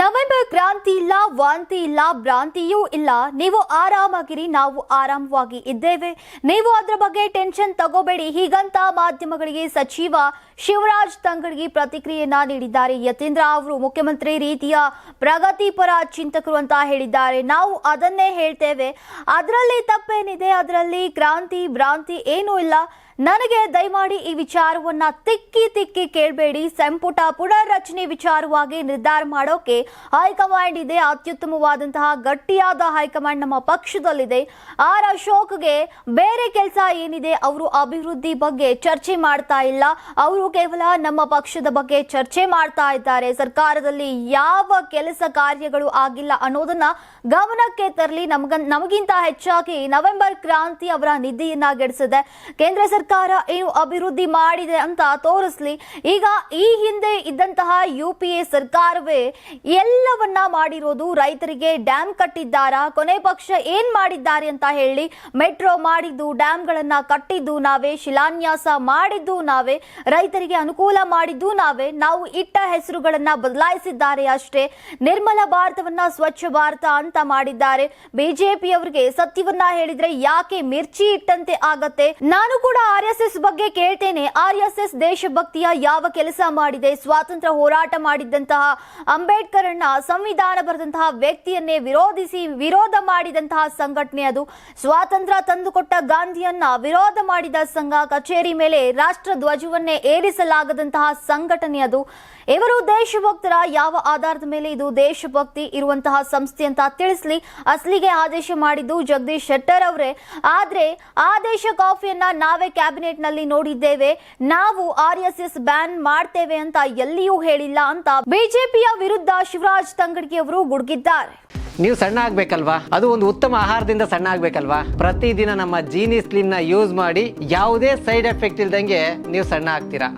November ಕ್ರಾಂತಿ ಇಲ್ಲ, ವಾಂತಿ ಇಲ್ಲ, ಭ್ರಾಂತಿಯೂ ಇಲ್ಲ. ನೀವು ಆರಾಮಾಗಿರಿ, ನಾವು ಆರಾಮವಾಗಿ ಇದ್ದೇವೆ. ನೀವು ಅದರ ಬಗ್ಗೆ ಟೆನ್ಷನ್ ತಗೋಬೇಡಿ. ಹೀಗಂತ ಮಾಧ್ಯಮಗಳಿಗೆ ಸಚಿವ ಶಿವರಾಜ್ ತಂಗಡಗಿ ಪ್ರತಿಕ್ರಿಯೆಯನ್ನ ನೀಡಿದ್ದಾರೆ. ಯತೀಂದ್ರ ಅವರು ಮುಖ್ಯಮಂತ್ರಿ, ರೀತಿಯ ಪ್ರಗತಿಪರ ಚಿಂತಕರು ಅಂತ ಹೇಳಿದ್ದಾರೆ. ನಾವು ಅದನ್ನೇ ಹೇಳ್ತೇವೆ. ಅದರಲ್ಲಿ ತಪ್ಪೇನಿದೆ? ಅದರಲ್ಲಿ ಕ್ರಾಂತಿ, ಭ್ರಾಂತಿ ಏನೂ ಇಲ್ಲ. ನನಗೆ ದಯಮಾಡಿ ಈ ವಿಚಾರವನ್ನ ತಿಕ್ಕಿ ತಿಕ್ಕಿ ಕೇಳಬೇಡಿ. ಸಂಪುಟ ಪುನರ್ರಚನೆ ವಿಚಾರವಾಗಿ ನಿರ್ಧಾರ ಮಾಡೋಕೆ ಹೈಕಮಾಂಡ್ ಇದೆ. ಅತ್ಯುತ್ತಮವಾದಂತಹ ಗಟ್ಟಿಯಾದ ಹೈಕಮಾಂಡ್ ನಮ್ಮ ಪಕ್ಷದಲ್ಲಿದೆ. ಆರ್ ಅಶೋಕ್ಗೆ ಬೇರೆ ಕೆಲಸ ಏನಿದೆ? ಅವರು ಅಭಿವೃದ್ಧಿ ಬಗ್ಗೆ ಚರ್ಚೆ ಮಾಡ್ತಾ ಇಲ್ಲ. ಅವರು ಕೇವಲ ನಮ್ಮ ಪಕ್ಷದ ಬಗ್ಗೆ ಚರ್ಚೆ ಮಾಡ್ತಾ ಇದ್ದಾರೆ. ಸರ್ಕಾರದಲ್ಲಿ ಯಾವ ಕೆಲಸ ಕಾರ್ಯಗಳು ಆಗಿಲ್ಲ ಅನ್ನೋದನ್ನ ಗಮನಕ್ಕೆ ತರಲಿ. ನಮಗ, ನಮಗಿಂತ ಹೆಚ್ಚಾಗಿ ನವೆಂಬರ್ ಕ್ರಾಂತಿ ಅವರ ನಿಧಿಯನ್ನ ಗೆಡಿಸಿದೆ. ಕೇಂದ್ರ ಸರ್ಕಾರ ಏನು ಅಭಿವೃದ್ಧಿ ಮಾಡಿದೆ ಅಂತ ತೋರಿಸ್ಲಿ, ಈಗ ಈ ಹಿಂದೆ ಇದ್ದಂತಹ ಯು ಪಿ ಎ ಸರ್ಕಾರವೇ ಎಲ್ಲವನ್ನ ಮಾಡಿರೋದು ರೈತರಿಗೆ ಡ್ಯಾಮ್ ಕಟ್ಟಿದ್ದಾರಾ, ಕೊನೆ ಪಕ್ಷ ಏನ್ ಮಾಡಿದ್ದಾರೆ ಅಂತ ಹೇಳಿ ಮೆಟ್ರೋ ಮಾಡಿದ್ದು, ಡ್ಯಾಮ್ಗಳನ್ನ ಕಟ್ಟಿದ್ದು ನಾವೇ, ಶಿಲಾನ್ಯಾಸ ಮಾಡಿದ್ದು ನಾವೇ, ರೈತರಿಗೆ ಅನುಕೂಲ ಮಾಡಿದ್ದು ನಾವೇ, ನಾವು ಇಟ್ಟ ಹೆಸರುಗಳನ್ನ ಬದಲಾಯಿಸಿದ್ದಾರೆ ಅಷ್ಟೇ, ನಿರ್ಮಲ ಭಾರತವನ್ನ ಸ್ವಚ್ಛ ಭಾರತ ಅಂತ ಮಾಡಿದ್ದಾರೆ. ಬಿಜೆಪಿಯವರಿಗೆ ಸತ್ಯವನ್ನ ಹೇಳಿದ್ರೆ ಯಾಕೆ ಮಿರ್ಚಿ ಇಟ್ಟಂತೆ ಆಗತ್ತೆ? ನಾನು ಕೂಡ ಆರ್ ಎಸ್ ಎಸ್ ಬಗ್ಗೆ ಕೇಳ್ತೇನೆ. ಆರ್ ಎಸ್ ಎಸ್ ದೇಶಭಕ್ತಿಯ ಯಾವ ಕೆಲಸ ಮಾಡಿದೆ, ಸ್ವಾತಂತ್ರ್ಯ ಹೋರಾಟ ಮಾಡಿದ್ದಂತಹ ಅಂಬೇಡ್ಕರ್ ಅನ್ನ ಸಂವಿಧಾನ ಬರೆದಂತಹ ವ್ಯಕ್ತಿಯನ್ನೇ ವಿರೋಧಿಸಿ, ವಿರೋಧ ಮಾಡಿದಂತಹ ಸಂಘಟನೆ ಅದು. ಸ್ವಾತಂತ್ರ್ಯ ತಂದುಕೊಟ್ಟ ಗಾಂಧಿಯನ್ನ ವಿರೋಧ ಮಾಡಿದ ಸಂಘ, ಕಚೇರಿ ಮೇಲೆ ರಾಷ್ಟ್ರ ಧ್ವಜವನ್ನೇ ಏರಿಸಲಾಗದಂತಹ ಸಂಘಟನೆ ಅದು. ಇವರು ದೇಶಭಕ್ತರ ಯಾವ ಆಧಾರದ ಮೇಲೆ ಇದು ದೇಶಭಕ್ತಿ ಇರುವಂತಹ ಸಂಸ್ಥೆ ಅಂತ ತಿಳಿಸ್ಲಿ. ಅಸಲಿಗೆ ಆದೇಶ ಮಾಡಿದ್ದು ಜಗದೀಶ್ ಶೆಟ್ಟರ್ ಅವರೇ. ಆದ್ರೆ ಆದೇಶ ಕಾಫಿಯನ್ನ ನಾವೇ ಕ್ಯಾಬಿನೆಟ್ನಲ್ಲಿ ನೋಡಿದ್ದೇವೆ. ನಾವು ಆರ್ ಎಸ್ ಎಸ್ ಬ್ಯಾನ್ ಮಾಡ್ತೇವೆ ಅಂತ ಎಲ್ಲಿಯೂ ಹೇಳಿಲ್ಲ ಅಂತ ಬಿಜೆಪಿಯ ವಿರುದ್ಧ ಶಿವರಾಜ್ ತಂಗಡಗಿ ಅವರು ಗುಡುಗಿದ್ದಾರೆ. ನೀವು ಸಣ್ಣ ಆಗ್ಬೇಕಲ್ವಾ? ಅದು ಒಂದು ಉತ್ತಮ ಆಹಾರದಿಂದ ಸಣ್ಣ ಆಗ್ಬೇಕಲ್ವಾ? ಪ್ರತಿದಿನ ನಮ್ಮ ಜೀನಿ ಸ್ಲಿಮ್ನ ಯೂಸ್ ಮಾಡಿ ಯಾವುದೇ ಸೈಡ್ ಎಫೆಕ್ಟ್ ಇಲ್ದಂಗೆ ನೀವು ಸಣ್ಣ ಆಗ್ತೀರಾ?